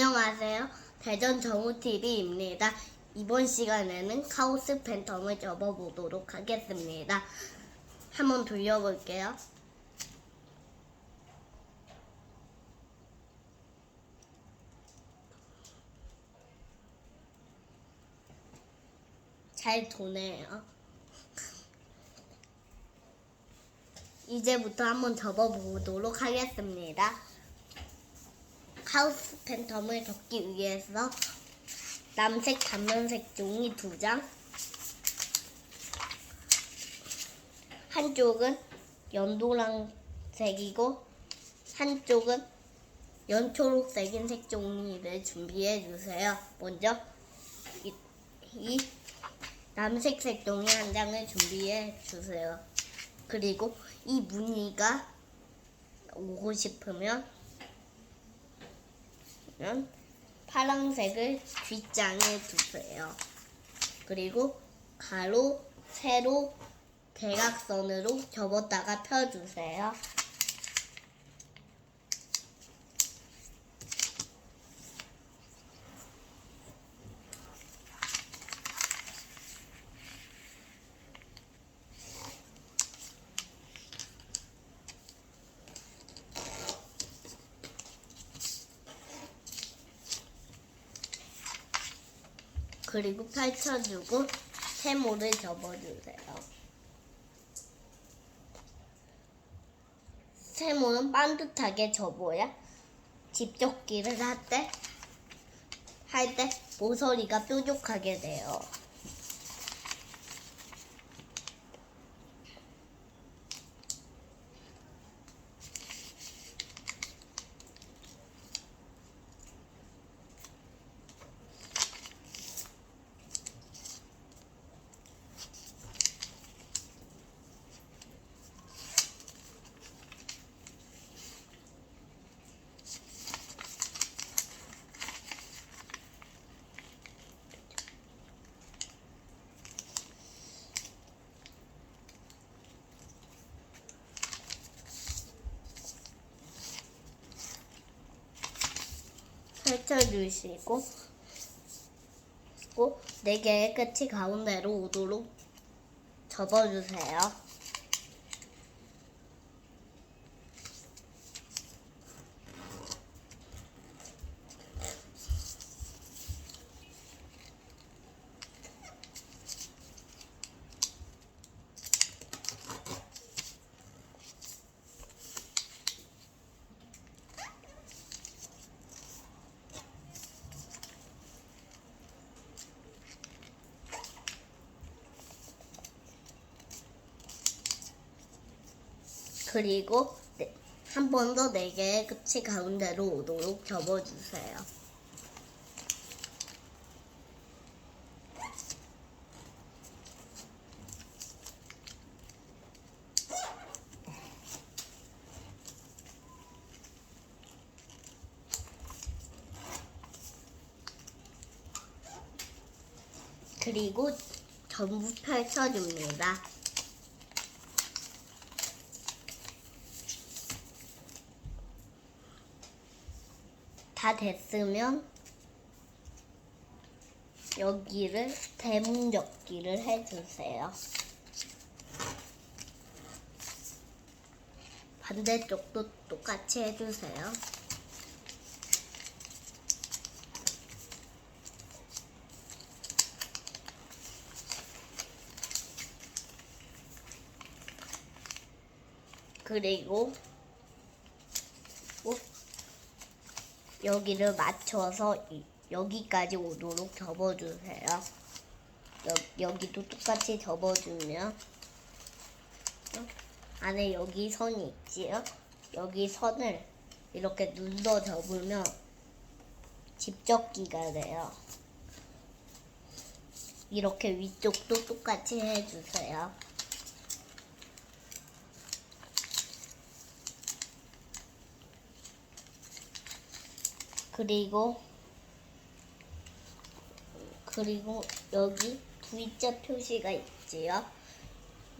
안녕하세요. 대전 정우TV입니다. 이번 시간에는 카오스 팬텀을 접어보도록 하겠습니다. 한번 돌려볼게요. 잘 도네요. 이제부터 한번 접어보도록 하겠습니다. 하우스 팬텀을 접기 위해서 남색, 단면색 종이 두 장, 한쪽은 연도랑색이고 한쪽은 연초록색인 색 종이를 준비해 주세요. 먼저 이, 이 남색 색 종이 한 장을 준비해 주세요. 그리고 이 무늬가 오고 싶으면 면 파란색을 뒷장에 두세요. 그리고 가로, 세로, 대각선으로 접었다가 펴주세요. 그리고 펼쳐주고 세모를 접어주세요. 세모는 반듯하게 접어야 집접기를 할 때, 할 때 모서리가 뾰족하게 돼요. 펼쳐주시고, 꼭네 개의 끝이 가운데로 오도록 접어주세요. 그리고 한번 더 네 개의 끝이 가운데로 오도록 접어주세요. 그리고 전부 펼쳐줍니다. 다 됐으면 여기를 대문접기를 해주세요. 반대쪽도 똑같이 해주세요. 그리고 꼭 여기를 맞춰서 이- 여기까지 오도록 접어주세요. 여, 여기도 똑같이 접어주면 어? 안에 여기 선이 있지요? 여기 선을 이렇게 눌러 접으면 집접기가 돼요. 이렇게 위쪽도 똑같이 해주세요. 그리고 그리고 여기 V자 표시가 있지요.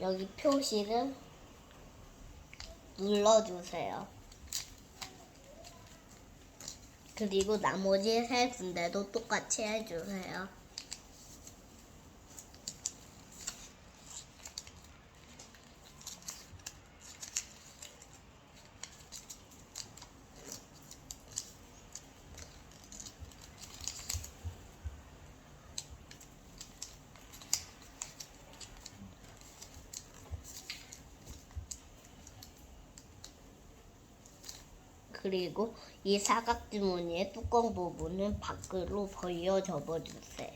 여기 표시를 눌러주세요. 그리고 나머지 세 군데도 똑같이 해주세요. 그리고 이 사각주머니의 뚜껑 부분은 밖으로 벌려 접어주세요.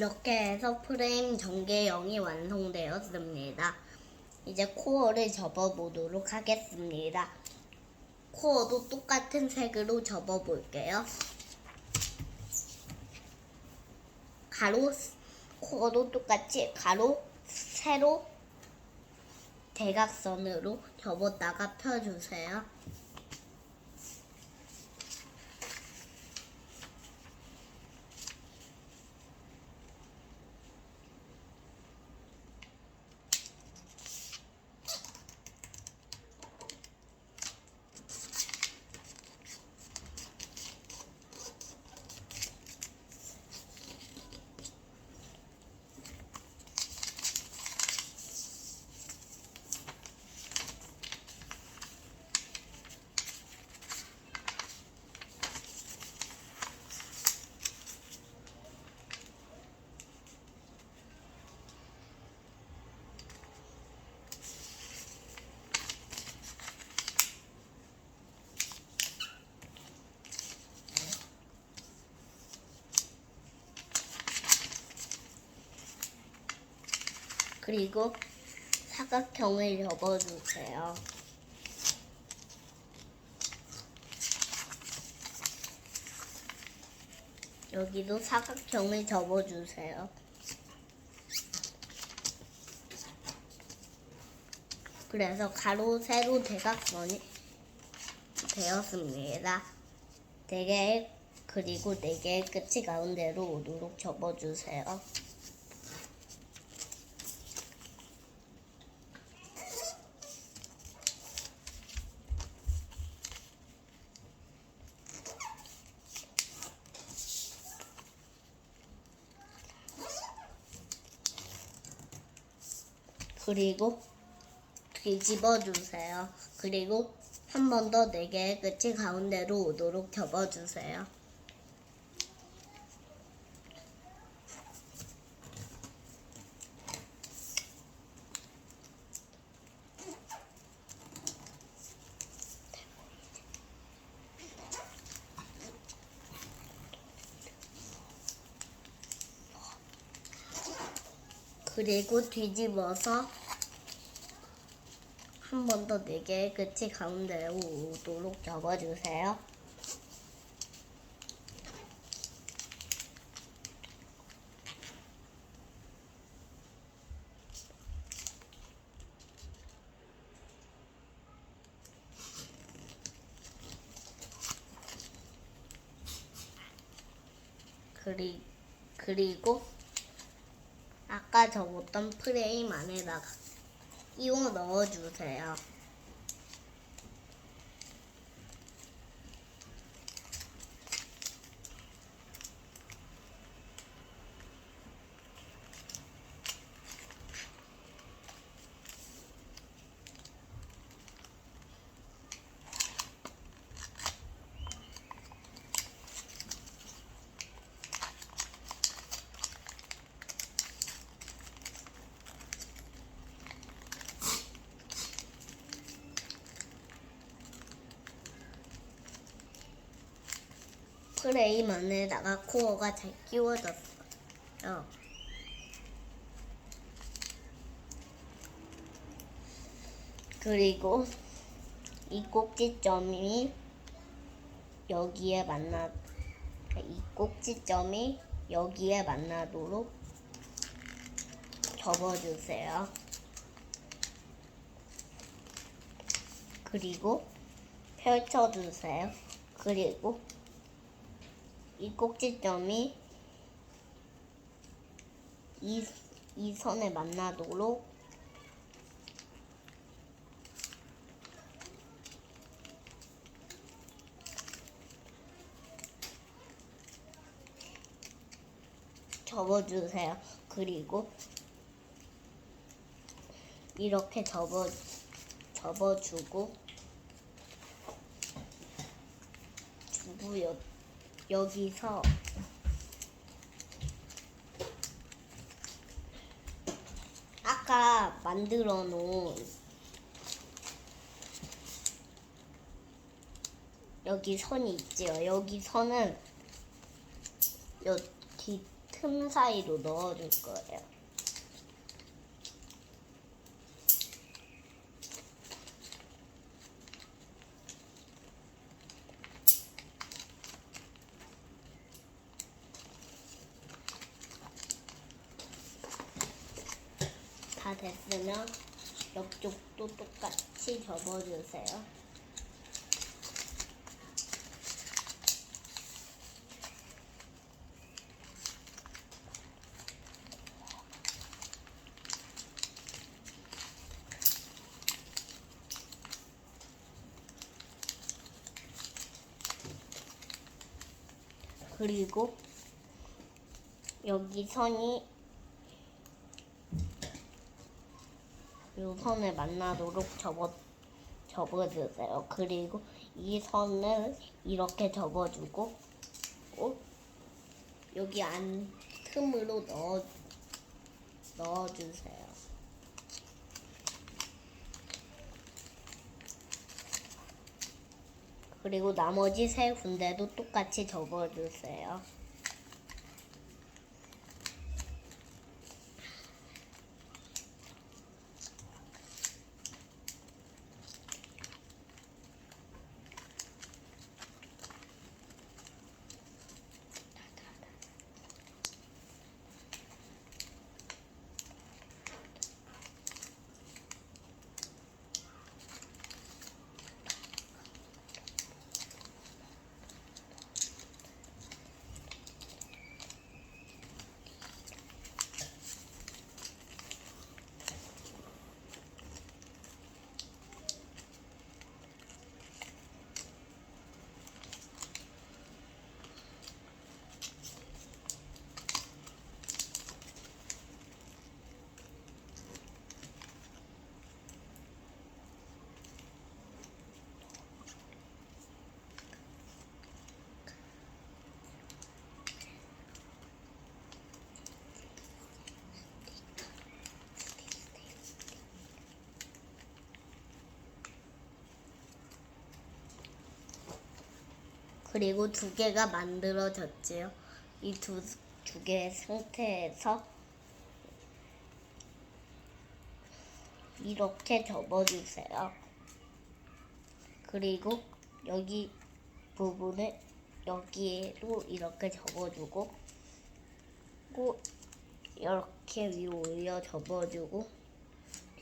이렇게 해서 프레임 전개형이 완성되었습니다. 이제 코어를 접어보도록 하겠습니다. 코어도 똑같은 색으로 접어볼게요. 가로, 코어도 똑같이 가로, 세로, 대각선으로 접었다가 펴주세요. 그리고 사각형을 접어주세요. 여기도 사각형을 접어주세요. 그래서 가로, 세로, 대각선이 되었습니다. 네 개의 그리고 네 개의 끝이 가운데로 오도록 접어주세요. 그리고 뒤집어 주세요. 그리고 한 번 더 네 개의 끝이 가운데로 오도록 접어 주세요. 그리고 뒤집어서 한 번 더 네 개의 끝이 가운데로 오도록 접어주세요. 그리, 그리고 아까 접었던 프레임 안에다가 끼워 넣어주세요. 프레임 안에다가 코어가 잘 끼워졌어요. 그리고 이 꼭지점이 여기에 만나 이 꼭지점이 여기에 만나도록 접어주세요. 그리고 펼쳐주세요. 그리고 이 꼭지점이 이, 이 선에 만나도록 접어주세요. 그리고 이렇게 접어 접어주고 주고 여, 여기서 아까 만들어 놓은 여기 선이 있지요. 여기 선은 여기 틈 사이로 넣어줄 거예요. 다 됐으면 옆쪽도 똑같이 접어주세요. 그리고 여기 선이 이 선을 만나도록 접어 접어주세요. 그리고 이 선을 이렇게 접어주고 어? 여기 안 틈으로 넣어 넣어주세요. 그리고 나머지 세 군데도 똑같이 접어주세요. 그리고 두 개가 만들어졌지요. 이 두 두 개의 상태에서 이렇게 접어주세요. 그리고 여기 부분을 여기로 이렇게 접어주고 고 이렇게 위 올려 접어주고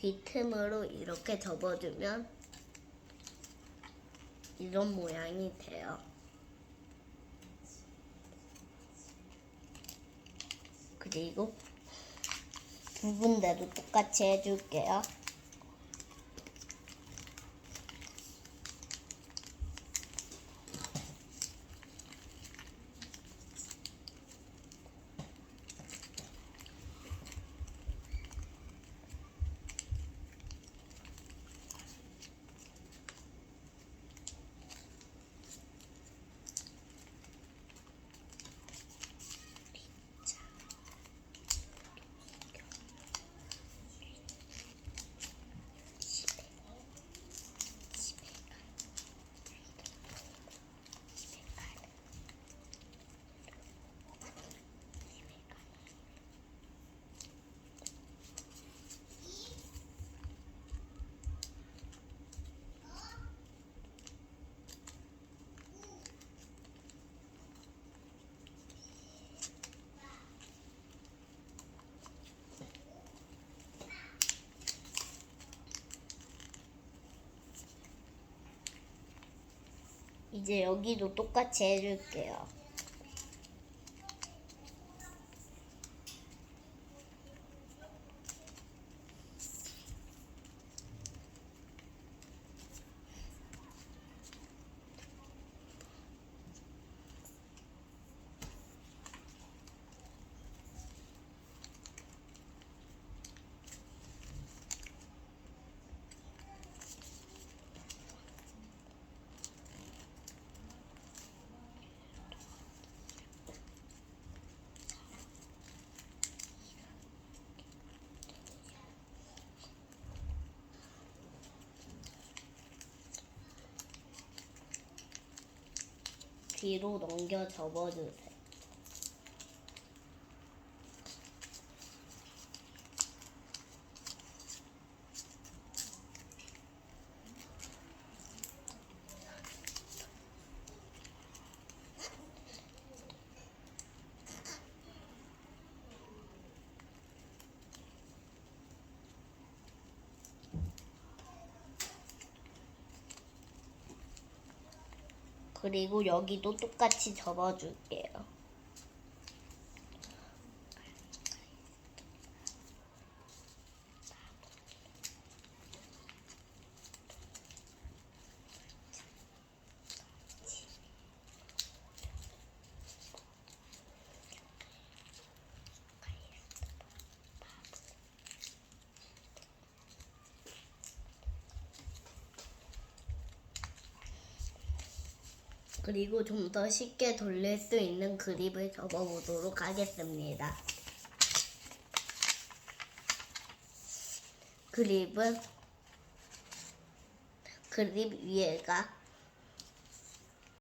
뒤틈으로 이렇게 접어주면 이런 모양이 돼요. 그리고 두 군데도 똑같이 해줄게요. 이제 여기도 똑같이 해줄게요. 뒤로 넘겨 접어주세요. 그리고 여기도 똑같이 접어줄게요. 그리고 좀 더 쉽게 돌릴 수 있는 그립을 접어보도록 하겠습니다. 그립은 그립 위에가